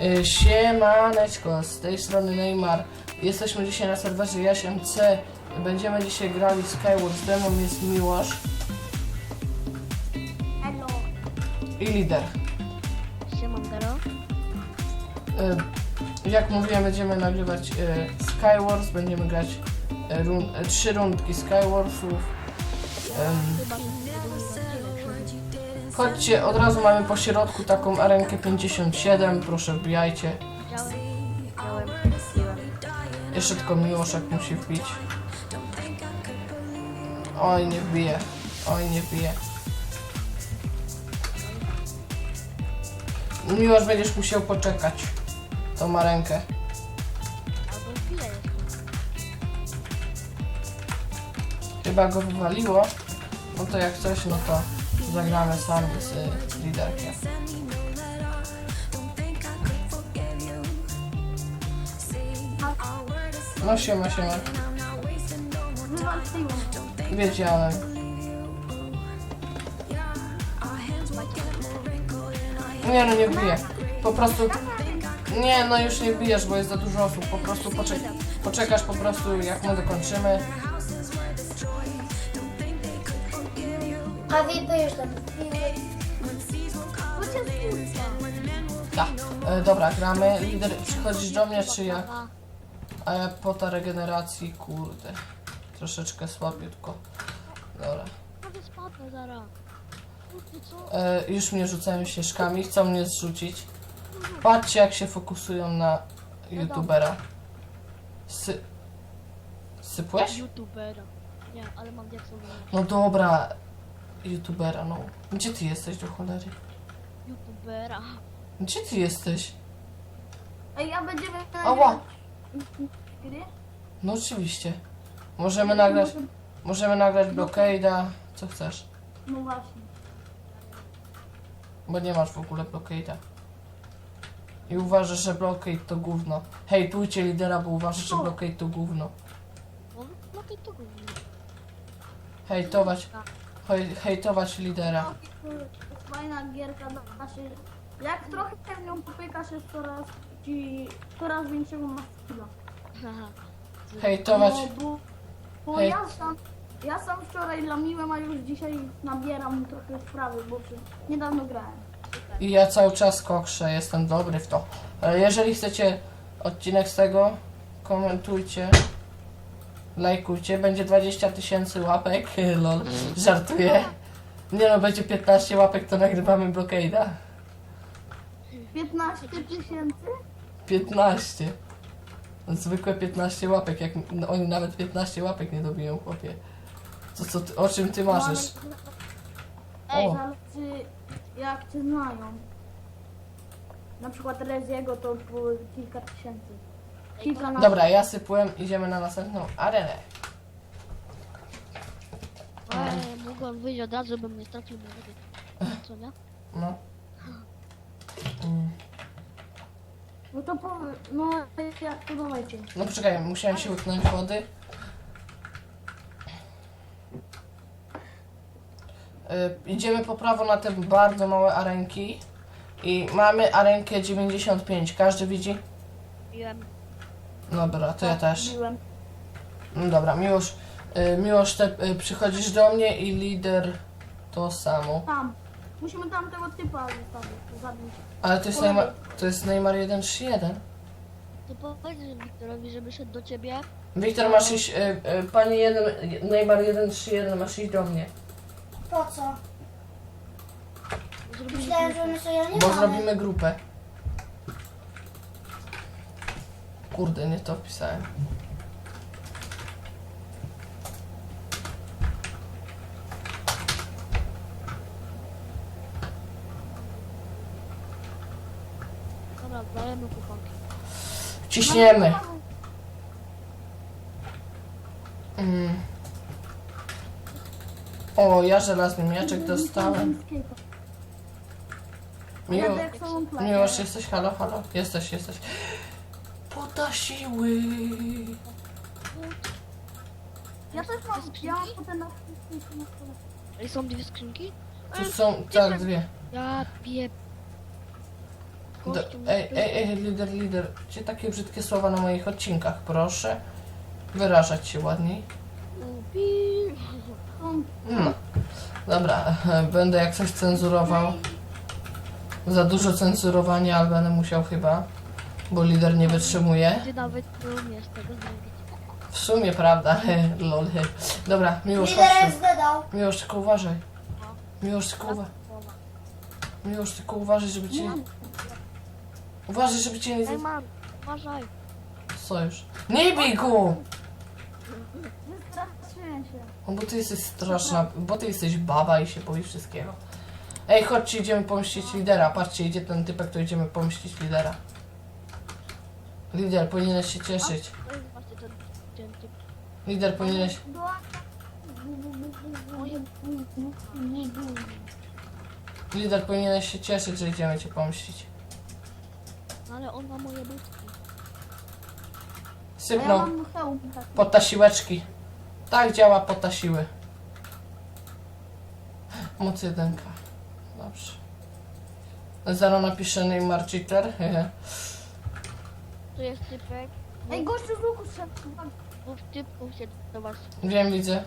Y, Siemaneczko, z tej strony Neymar. Jesteśmy dzisiaj na serwerze Jaś-MC. Będziemy dzisiaj grali w Skyward. Z demą jest Miłosz Hello. i lider. Siemandero. Y, Jak mówiłem, będziemy nagrywać y, Skywars. Będziemy grać y, run, y, trzy rundki Skywarsów. Chyba Chodźcie, od razu mamy po środku taką arenkę 57. Proszę wbijajcie. Jeszcze tylko Miłoszek musi wbić. Oj, nie wbije. Oj, nie wbije. Miłosz, będziesz musiał poczekać. To ma. Chyba go wywaliło. No to jak coś, no to zagramy sami z liderkiem. No siema. Wiedziałem. Nie no, nie wbiję. Po prostu... Nie, no już nie wbijesz, bo jest za dużo osób. Po prostu poczek poczekasz po prostu, jak my dokończymy. Już tam. Tak. E, dobra, gramy. Lider, przychodzisz do mnie, czy ja? A ja po ta regeneracji, kurde. Troszeczkę słabiutko. Dobra. Prawie spadnę zaraz. Kurde, co? E, już mnie rzucają ścieżkami, chcą mnie zrzucić. Patrzcie, jak się fokusują na youtubera. Sy... Sypłeś? Youtubera. Nie, ale mam. No dobra, youtubera, no. Gdzie ty jesteś do cholery? Youtubera. Gdzie ty jesteś? Ej, a będziemy Ała! gry? No oczywiście. Możemy nagrać, możemy nagrać blockade'a, co chcesz. No właśnie. Bo nie masz w ogóle blockade'a. I uważasz, że blockade to gówno. Hejtujcie lidera, bo uważasz, że blockade to gówno. No, no to to gówno. Hejtować, hej, hejtować lidera. Fajna gierka da się... Jak trochę w nią popykasz, jest coraz ci... coraz większego masz skilla. Hejtować, No, bo, bo Hej. ja sam... Ja sam wczoraj lamiłem, a już dzisiaj nabieram trochę sprawy, bo przy- niedawno grałem. i ja cały czas kokrzę, jestem dobry w to. Ale jeżeli chcecie odcinek z tego, komentujcie, lajkujcie, będzie 20 tysięcy łapek, lol, żartuję. Nie no, będzie 15 łapek, to nagrywamy blockade'a. 15 tysięcy? 15. Zwykłe 15 łapek, jak no, oni nawet 15 łapek nie dobiją, chłopie. Co, co ty, o czym ty marzysz? Ej, O. zależy jak cię znają. Na przykład Reziego to było kilka tysięcy. Kilka. Dobra, ja sypłem, idziemy na następną arenę. Ej, mogłem wyjść od razu, bym nie stracił minuty. Co nie? No. Mm. No to powie... No jak to dawajcie. No poczekaj, musiałem się łyknąć wody. Y, idziemy po prawo na te bardzo małe arenki. I mamy arenkę 95. Każdy widzi? Wiem. Dobra, to ja też. Biłem. No dobra, Miłosz, y, Miłosz te, y, przychodzisz do mnie i lider to samo. Tam. Musimy tam tego typa zostawić, zabić. Ale to jest Neymar, to jest Neymar 131. To powiedz Wiktorowi, żeby szedł do ciebie. Wiktor, masz iść, y, y, pani jeden, Neymar 131, masz iść do mnie. Po co? Myślałem, że my sobie nie Bo mamy. zrobimy grupę. Kurde, nie to wpisałem. Dobra, dajemy kuponki. Ciśniemy. Mm. O, ja żelazny mieczek dostałem. Miło, miłość, jesteś? Halo, halo? Jesteś, jesteś. Poda siły. Ja też mam, ja mam potem na... Ej, są dwie skrzynki? Tu są, tak, dwie. Ja pie... Do, Kościół ej, ej, ej, lider, lider, gdzie takie brzydkie słowa na moich odcinkach? Proszę wyrażać się ładniej. Upi. Hmm. Dobra, będę jak coś cenzurował. Za dużo cenzurowania, ale będę musiał chyba, bo lider nie wytrzymuje. Ty nawet nie umiesz tego zrobić. W sumie, prawda? Lol. Dobra, Miłosz, Lider chodź. Miłosz, tylko uważaj. Miłosz, tylko uważaj. Miłosz, tylko uważaj, żeby cię... Uważaj, żeby cię nie... Ej, mam, uważaj. Co już? Nie bij go! Wystraszyłem się. No bo ty jesteś straszna, bo ty jesteś baba i się boisz wszystkiego. Ej, chodźcie, idziemy pomścić lidera. Patrzcie, idzie ten typek, to idziemy pomścić lidera. Lider, powinieneś się cieszyć. To jest właśnie ten, ten typ. Lider, powinieneś... Lider, powinieneś się cieszyć, że idziemy cię pomścić. No ale on ma moje budki. Ja Sypnął mam hełm taki. pod ta siłeczki. Tak działa pod ta siły. Moc jedynka. Dobrze. Zero napiszę Neymar cheater. hehe. Tu jest typek. Ej, gościu z łuku strzela. Dwóch typków się do was. Wiem, widzę.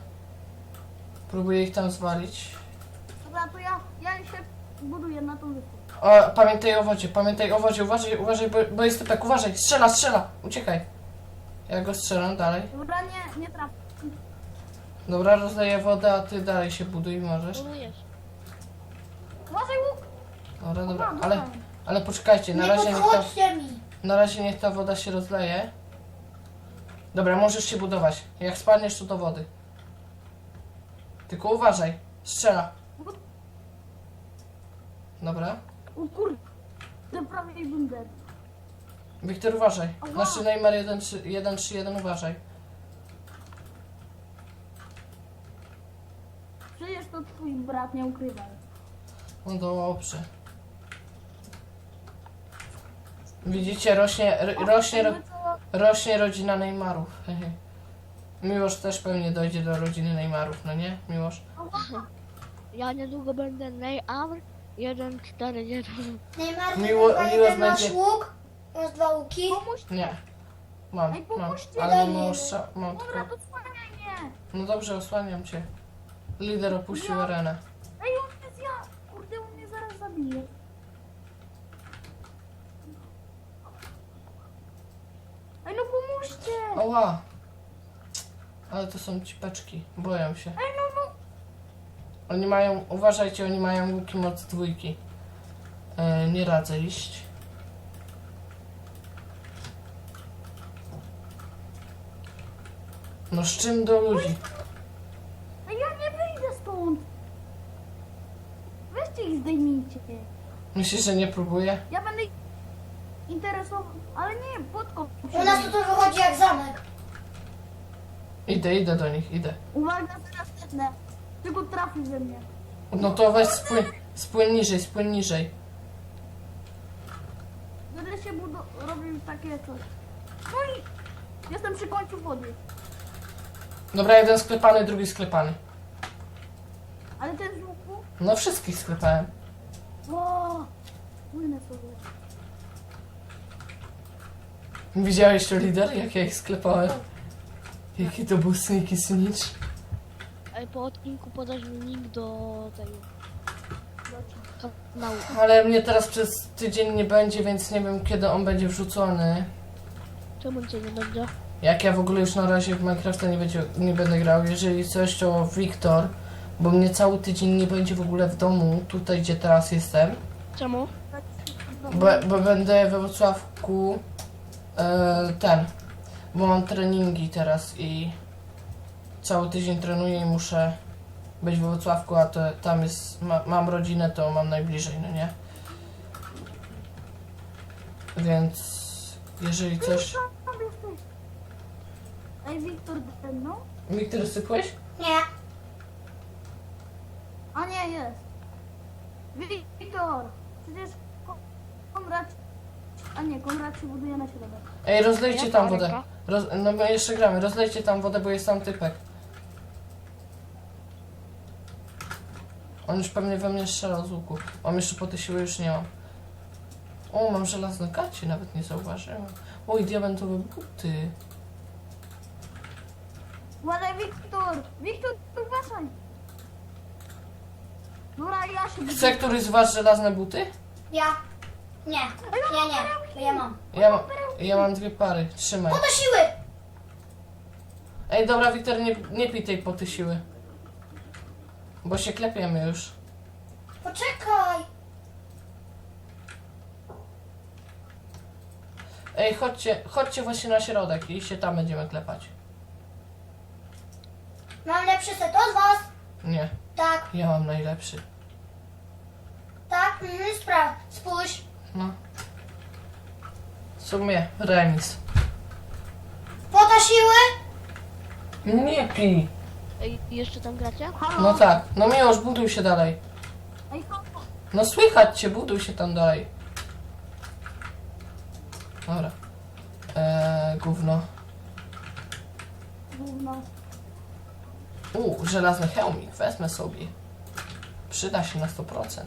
Próbuję ich tam zwalić. Dobra, to ja, ja się buduję na tą wyspę. O, pamiętaj o wodzie, pamiętaj o wodzie, uważaj, uważaj, bo, bo jest typek, uważaj, strzela, strzela, uciekaj. Ja go strzelam dalej. Dobra, nie, nie trafię. Dobra, rozleję wodę, a ty dalej się buduj możesz. Budujesz. Uważaj łuk! Dobra, dobra, ale, ale poczekajcie, na Nie razie niech ta, podchodźcie mi. Na razie niech ta woda się rozleje. Dobra, możesz się budować. Jak spadniesz, to do wody. Tylko uważaj, strzela. Dobra. O kurde, prawie bunder. Wiktor, uważaj. Znaczy Neymar 1-3-1, uważaj. Przecież to twój brat, nie ukrywaj. No dobrze. Widzicie, rośnie, ro, rośnie, ro, rośnie rodzina Neymarów. Hehe. Miłosz też pewnie dojdzie do rodziny Neymarów, no nie? Miłosz? Ja niedługo będę Neyamr 141. Neymar, Miło- Neymar, miło jeden masz będzie- łuk, masz dwa łuki. Pomóż, Nie. Mam, Ej, mam. pomóżcie Ale mam strza- mam dobra, tylko... mnie. No dobrze, osłaniam cię. Lider opuścił arenę. Ej, on jest ja. Kurde, on mnie zaraz zabije. Ej, pomóżcie. Oła! Ale to są cipeczki, boją się. Ej, no, no. Oni mają, uważajcie, oni mają łuki moc dwójki. E, nie radzę iść. No z czym do ludzi? Ej, ja nie wyjdę stąd. Weźcie ich zdejmijcie. Myślisz, że nie próbuję? Ja będę interesował, ale nie, podkop. U nas to, to wychodzi jak zamek. Idę, idę do nich, idę. Uwaga, teraz setne. Tylko trafił we mnie. No to weź spłyń, spłyń niżej, spłyń niżej. Będę się budu- robił takie coś. No i jestem przy końcu wody. Dobra, jeden sklepany, drugi sklepany. Ale ten z łuku? No wszystkich sklepałem. O, płynę sobie. Widziałeś to lider, jak ja ich sklepałem? Jaki to był sneaky snitch. Ej, po odcinku podasz mi link do tego kanału. Ale mnie teraz przez tydzień nie będzie, więc nie wiem kiedy on będzie wrzucony. Czemu cię nie będzie? Jak ja w ogóle już na razie w Minecrafta nie, będzie, nie będę grał, jeżeli coś to Wiktor, bo mnie cały tydzień nie będzie w ogóle w domu, tutaj gdzie teraz jestem, Czemu? bo, bo będę we Wrocławku ten, bo mam treningi teraz i cały tydzień trenuję i muszę być we Wrocławku, a to tam jest, ma, mam rodzinę, to mam najbliżej, no nie? Więc jeżeli coś... Ej, Wiktor ze mną? Wiktor, sypłeś? Nie. A nie, jest. Wiktor, przecież Ko- Konrad... A nie, Konrad się buduje na środek. Ej, rozlejcie tam wodę. Roz, no my jeszcze gramy, rozlejcie tam wodę, bo jest tam typek. On już pewnie we mnie strzelał z łuku. Mam jeszcze po tej siły, już nie mam. O, mam żelazne gacie, nawet nie zauważyłem. Oj, diamentowe buty. Uważaj, Wiktor! Wiktor, uważaj! Dobra, ja się Chce któryś z was żelazne buty? Ja. Nie. Ja nie. Bo ja mam. Ja, ma, ja mam dwie pary, trzymaj. Po to siły! Ej, dobra, Wiktor, nie, nie pij tej poty siły. Bo się klepiemy już. Poczekaj. Ej, chodźcie, chodźcie właśnie na środek i się tam będziemy klepać. Mam lepszy set od was. Nie, Tak, ja mam najlepszy. tak. Mhm, spraw. Spójrz. No. W sumie remis. Po to siły. Nie pij. Ej, jeszcze tam gracie? Halo? No tak. No Miłosz, buduj się dalej. Ej, halo? No słychać cię, buduj się tam dalej. Dobra. Eee, gówno. Gówno. U, żelazny hełmik, wezmę sobie. Przyda się na 100%.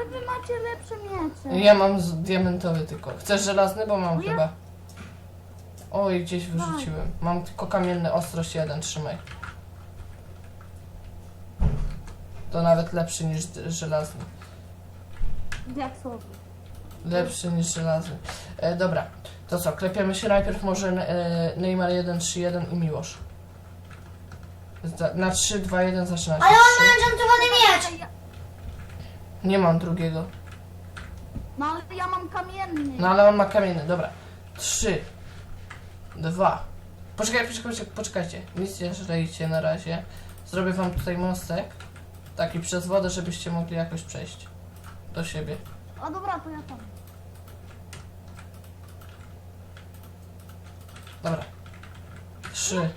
Ale wy macie lepsze miecze. Ja mam z- diamentowy tylko. Chcesz żelazny? Bo mam No ja- chyba. Oj, gdzieś wyrzuciłem. Mam tylko kamienny ostrość jeden, trzymaj. To nawet lepszy niż d- żelazny. Jak sobie. Lepszy niż żelazny. E, dobra, to co? Klepiemy się najpierw może e, Neymar 1, 3, 1 i Miłosz. Na 3, 2, 1 zaczyna się. Ale on ma enchantowany miecz. Nie mam drugiego. No ale ja mam kamienny. No ale on ma kamienny, dobra. 3, 2. Poczekaj, poczekaj, poczekaj, poczekajcie. Nic nie żrejcie na razie. Zrobię wam tutaj mostek. Taki przez wodę, żebyście mogli jakoś przejść do siebie. A dobra, to ja tam. Dobra. 3,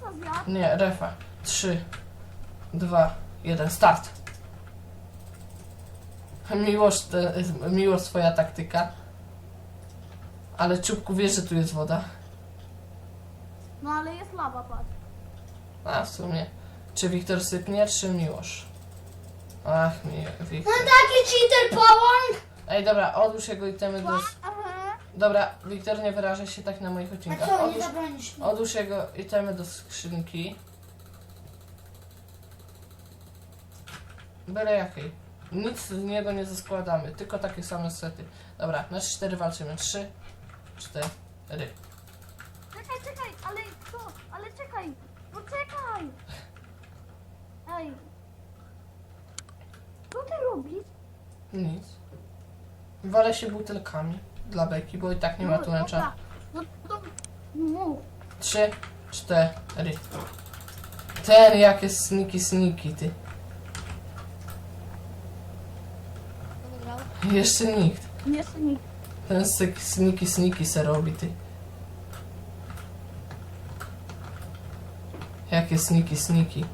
Co zjadł? nie, refa. 3, 2, 1, start. Miłość, te, miłość swoja taktyka. Ale czubku wiesz, że tu jest woda. No ale jest lawa, patrz. A w sumie. Czy Wiktor sypnie, czy Miłosz? Ach, mi, No Wiktor. taki cheater połąk. Ej, dobra, odłóż jego itemy do... Aha. Dobra, Wiktor, nie wyrażaj się tak na moich A odcinkach. co, nie Odłóż, zabronisz mi? odłóż jego itemy do skrzynki. Byle jakiej. Nic z niego nie zaskładamy, tylko takie same sety. Dobra, na 4 walczymy. 3, 4. Czekaj, czekaj, ale co? Ale czekaj! Poczekaj! Ej! Co ty robisz? Nic. Walę się butelkami dla beki, bo i tak nie ma tu dobra. mecza. No to mów. Trzy, cztery. Ten jak jest sniki sniki, ty. Kto wygrał? Jeszcze nikt. Jeszcze nie. Ten syk, sniki sniki se robi, ty. Jakie sniki sniki.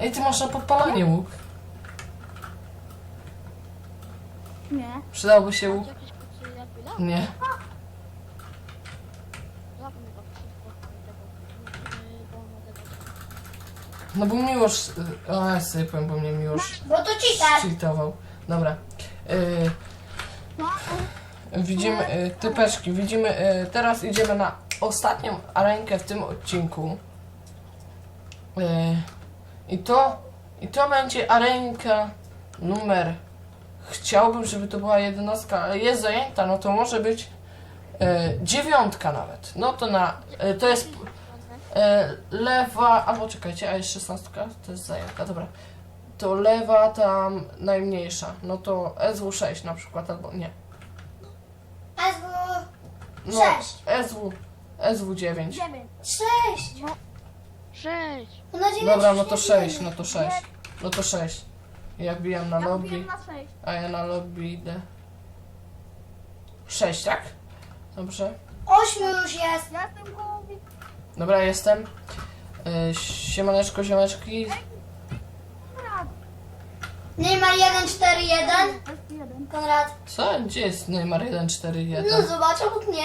Ej, ty masz na podpalanie łuk. Nie. Przydałby się łuk? Jakieś chwila? Nie. Go. No bo miłość... O, sypłem, bo mnie miłość Bo to cheater. cheatował. Dobra. Y, Widzimy, y, typeczki, widzimy, y, teraz idziemy na ostatnią arenkę w tym odcinku. I to, i to będzie arenka numer, chciałbym, żeby to była jedenastka, ale jest zajęta, no to może być dziewiątka nawet. No to na, to jest lewa, albo czekajcie, a jest szesnastka, to jest zajęta, dobra. To lewa tam najmniejsza, no to SW6 na przykład, albo nie. SW... No, Sześć. SW, SW9. dziewięć. Sześć. Sześć! No na dziewięć Dobra, już no nie to 6, bijemy. no to 6. No to 6. Ja wbijam na Ja lobby, kupiłem na sześć. a ja na lobby idę. 6, tak? Dobrze. Ośmiu już jest. Ja jestem koło Dobra, jestem. Yy, siemaneczko, ziomeczki. Neymar 141. To jest jeden. Konrad. Co? Gdzie jest Neymar 141? No zobacz obok mnie.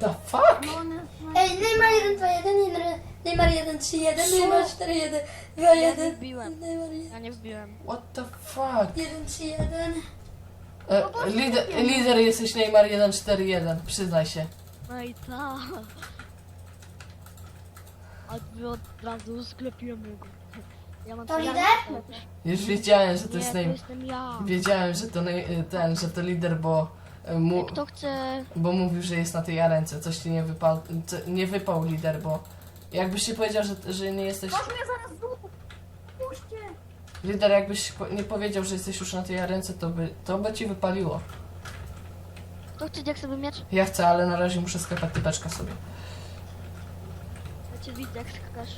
The fuck? No. Ej, Neymar 121, Neymar 1, 3, 1, Co? Neymar 4, 1, 2, Ja nie 1. wbiłem. Neymar 1, Ja nie wbiłem. What the fuck? 1, 3, 1. E, lider, lider jesteś Neymar 141, przyznaj się. No i tak. A od razu sklepiłem go. Ja mam To lider? Już wiedziałem, że to Nie, jest to jestem ja. Wiedziałem, że to ten, że to lider, bo e, mu, Kto chce... bo mówił, że jest na tej arence. Coś ci nie wypał, co- nie wypał lider, bo jakbyś ci powiedział, że, że nie jesteś. Mnie zaraz zdupi. Puśćcie. Lider, jakbyś po- nie powiedział, że jesteś już na tej arence, to by, to by ci wypaliło. Kto chce jak sobie miecz? Ja chcę, ale na razie muszę sklepać typeczka sobie. Ja cię widzę jak skakasz.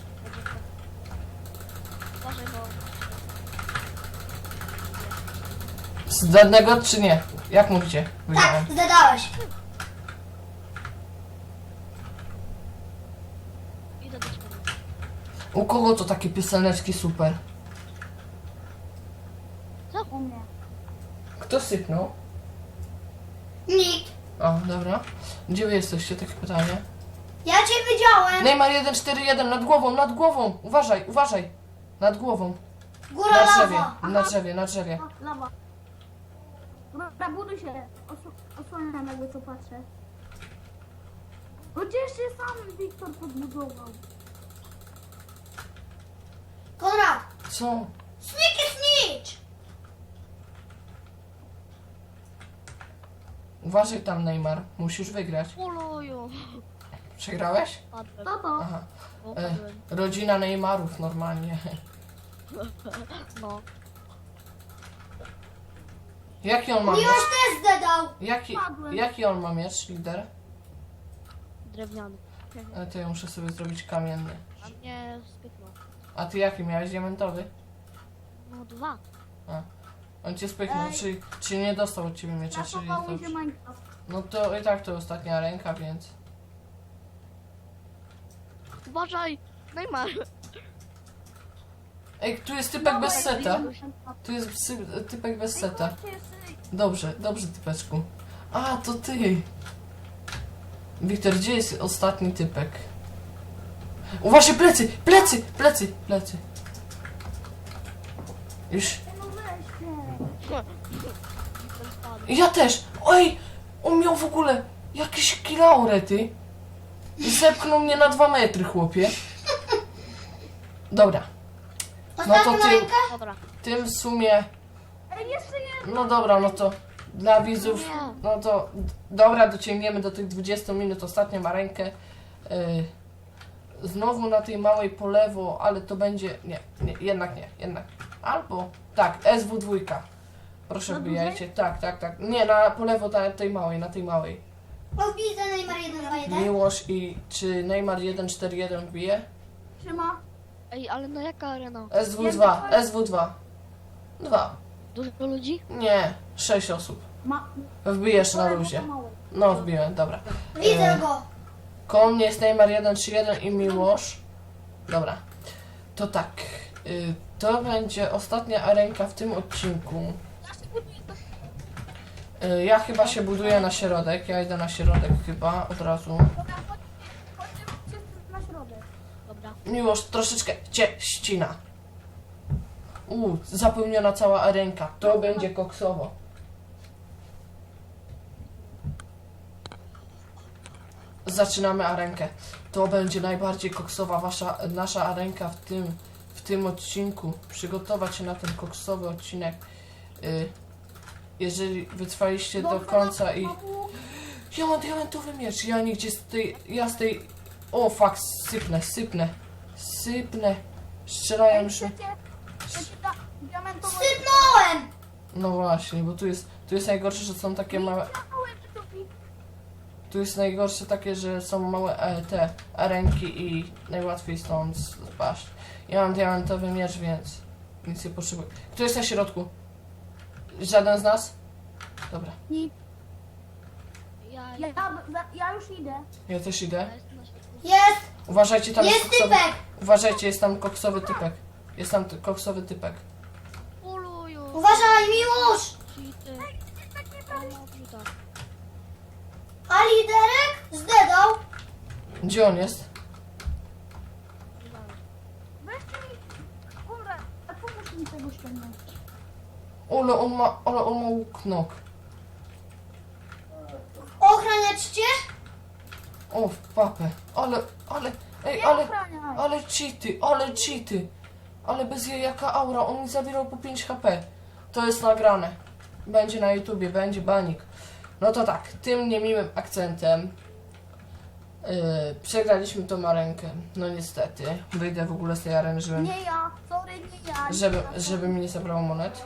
Bo... Z danego czy nie? Jak mówicie? Wygrałem. Tak, ciebie. U kogo to takie pioseneczki super? U mnie. Kto sypnął? Nikt. O, dobra. Gdzie wy jesteście? Takie pytanie. Ja cię widziałem. Neymar 141 nad głową, nad głową! Uważaj, uważaj! Nad głową. Góra Na drzewie, lawa. na drzewie, na drzewie. O, lawa. Dobra, buduj się. Osu- Osłaniam jakby co patrzę. No gdzieś się sam Wiktor podbudował. Konrad. Co? Sneaky snitch. Uważaj tam, Neymar. Musisz wygrać. Oloju. Przegrałeś? Padłem. To to. Aha. O, E, padłem. rodzina Neymarów normalnie. No. Jaki on ma Miłosz miecz? też zdadał. Jaki, Padłem. jaki on ma miecz, lider? Drewniany. E, To ja muszę sobie zrobić kamienny. A mnie spyknął. A ty jaki miałeś? Diamentowy? No dwa. On cię spychnął, Ej. czy, czy nie dostał od ciebie miecza, czyli jest Zachował mi się. Minecraft. No to i tak to ostatnia ręka, więc... Uważaj! Neymar! Ej, tu jest typek bez seta. Tu jest typek bez seta. Dobrze, dobrze typeczku. A, to ty. Wiktor, gdzie jest ostatni typek? Uważaj, plecy, plecy, plecy, plecy. Już. Ja też. Oj, on miał w ogóle jakieś kilaurety. Zepchnął mnie na dwa metry, chłopie. Dobra, No to Ostatnią ty- rękę. Dobra. tym w sumie... Ej, jeszcze nie. No dobra, no to dla widzów, no to dobra, dociągniemy do tych 20 minut, ostatnią mareńkę. Yy, znowu na tej małej po lewo, ale to będzie, nie, nie, jednak nie, jednak, albo, tak, SW2. Proszę Na wbijajcie, tak, tak, tak, nie, na po lewo na tej małej, na tej małej. O, widzę Neymar 1, 2, 1. Miłosz i czy Neymar 141 wbije? Trzyma. Ej, ale na jaka arena? SW2, SW2. Dwa. Dużo ludzi? Nie, sześć osób. Ma. Wbijesz na luzie. No, wbiłem, dobra. Widzę E, go. Koło mnie jest Neymar 131 i Miłosz. Dobra. To tak. y, To będzie ostatnia arenka w tym odcinku. Y, Ja chyba się buduję na środek. Ja idę na środek chyba od razu. Dobra, chodźcie. Chodźcie chodźcie na środek. Miłosz troszeczkę cię ścina. U, zapełniona cała arenka. To będzie koksowo. Zaczynamy arenkę. To będzie najbardziej koksowa wasza, nasza arenka w tym, w tym odcinku. Przygotować się na ten koksowy odcinek. Y, jeżeli wytrwaliście do końca i... Ja mam diamentowy miecz, ja nigdzie z tej, ja z tej, o fuck, sypnę, sypnę, sypnę, strzelają już, Sypnąłem. no właśnie, bo tu jest, tu jest najgorsze, że są takie małe, tu jest najgorsze takie, że są małe e, te arenki i najłatwiej stąd spaść. Ja mam diamentowy miecz, więc nic nie potrzebuję. Kto jest na środku? Żaden z nas? Dobra, Nie. Ja, Ja, ja, już idę. ja też idę. Jest. Uważajcie, tam jest, Jest koksowy... typek! Uważajcie, jest tam koksowy typek. Jest tam koksowy typek. Uważaj, Miłosz! A liderek zdedał. Gdzie on jest? Weźcie mi... Kurde, a pomóż mi tego. Ole, on ma, ole, on ma łuk nog. Ochraniać cię? O, w papę. Ale ale, ej, Nie ale, ochraniaj. ale cheaty, ale cheaty. Ale bez jej jaka aura, on mi zabierał po 5 HP. To jest nagrane. Będzie na YouTubie, będzie banik. No to tak, tym niemiłym akcentem yy, przegraliśmy tą arenkę. No niestety. Wyjdę w ogóle z tej areny, żeby, Nie ja, sorry, nie ja. żeby, żeby mi nie zabrało monet.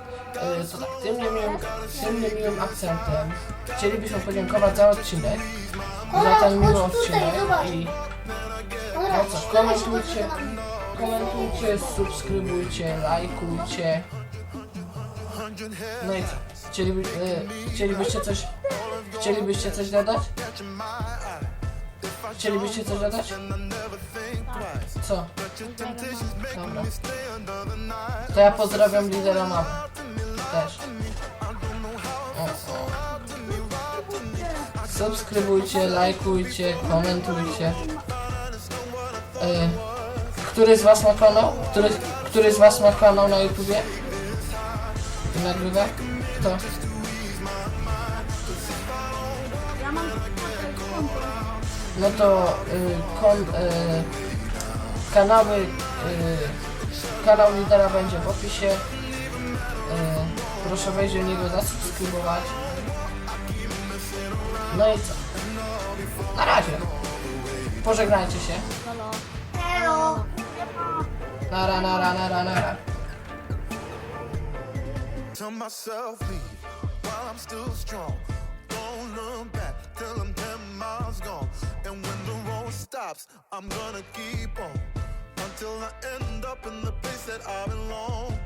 Yy, to tak, tym niemiłym, tym niemiłym akcentem chcielibyśmy podziękować za odcinek. Za ten miły chodź tutaj, odcinek. zobacz. I co, komentujcie, komentujcie, subskrybujcie, lajkujcie. No i co? Chcieliby, e, chcielibyście coś, chcielibyście coś dodać? Chcielibyście coś dodać? Co? Dobra. To ja pozdrawiam lidera mamy. Też. Subskrybujcie, lajkujcie, komentujcie. E, który z was ma kanał? Który, który z was ma kanał na YouTubie? Nagrywa? Kto? Ja mam konto. No to y, kon, y, kanały, y, kanał lidera będzie w opisie. Y, proszę wejść do niego, zasubskrybować. No i co? Na razie. Pożegnajcie się. Halo. Hello. Nara, nara, nara, nara. to myself leave while I'm still strong. Don't look back till I'm 10 miles gone. And when the road stops, I'm gonna keep on until I end up in the place that I belong.